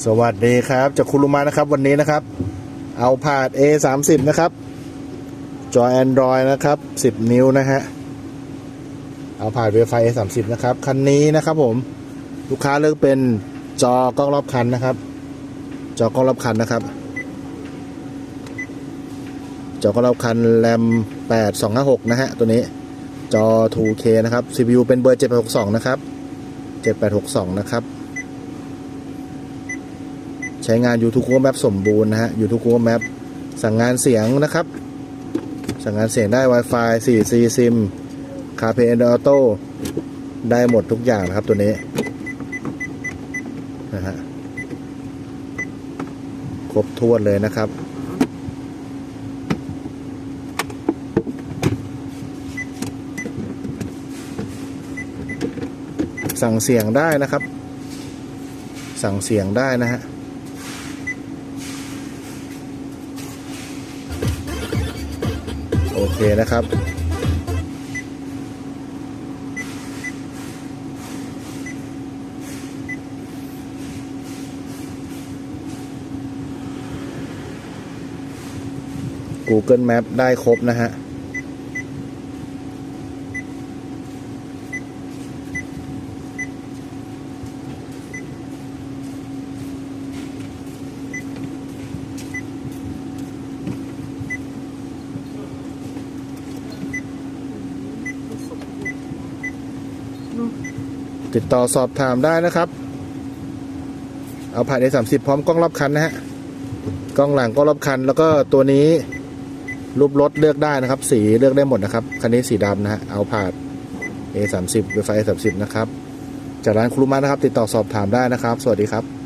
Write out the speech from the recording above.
สวัสดีครับ จากคุรุมานะครับวันนี้นะครับ เอาผาด A 3 0นะครับ จอ Android นะครับ 10 นิ้วนะฮะ เอาผาด Wi-Fi A 3 0นะครับ คันนี้นะครับผม ลูกค้าเลือกเป็นจอกล้องรอบคันนะครับ จอกล้องรอบคันนะครับ จอกล้องรอบคันแรม8256นะฮะ ตัวนี้ จอ 2K นะครับ CPU เป็นเบอร์762 นะครับ 7862 นะครับ ใช้งาน YouTube Google Map สมบูรณ์นะฮะ YouTube Google Map สั่งงานเสียงนะครับ สั่งงานเสียงได้ Wi-Fi 4G SIM CarPlay and Auto ได้หมดทุกอย่างนะครับตัวนี้นะฮะครบถ้วนเลยนะครับสั่งเสียงได้นะครับ สั่งเสียงได้นะฮะ โอเคนะครับ Google Map ได้ครบนะฮะ ติดต่อสอบถามได้นะครับ เอาผ่าน A30 พร้อมกล้องรอบคันนะฮะ กล้องหลังกล้องรอบคัน แล้วก็ตัวนี้รูปรถเลือกได้นะครับ สีเลือกได้หมดนะครับ คันนี้สีดำนะฮะ เอาผ่าน A30 ไฟ A30 นะครับ จากร้านครูมานะครับ ติดต่อสอบถามได้นะครับ สวัสดีครับ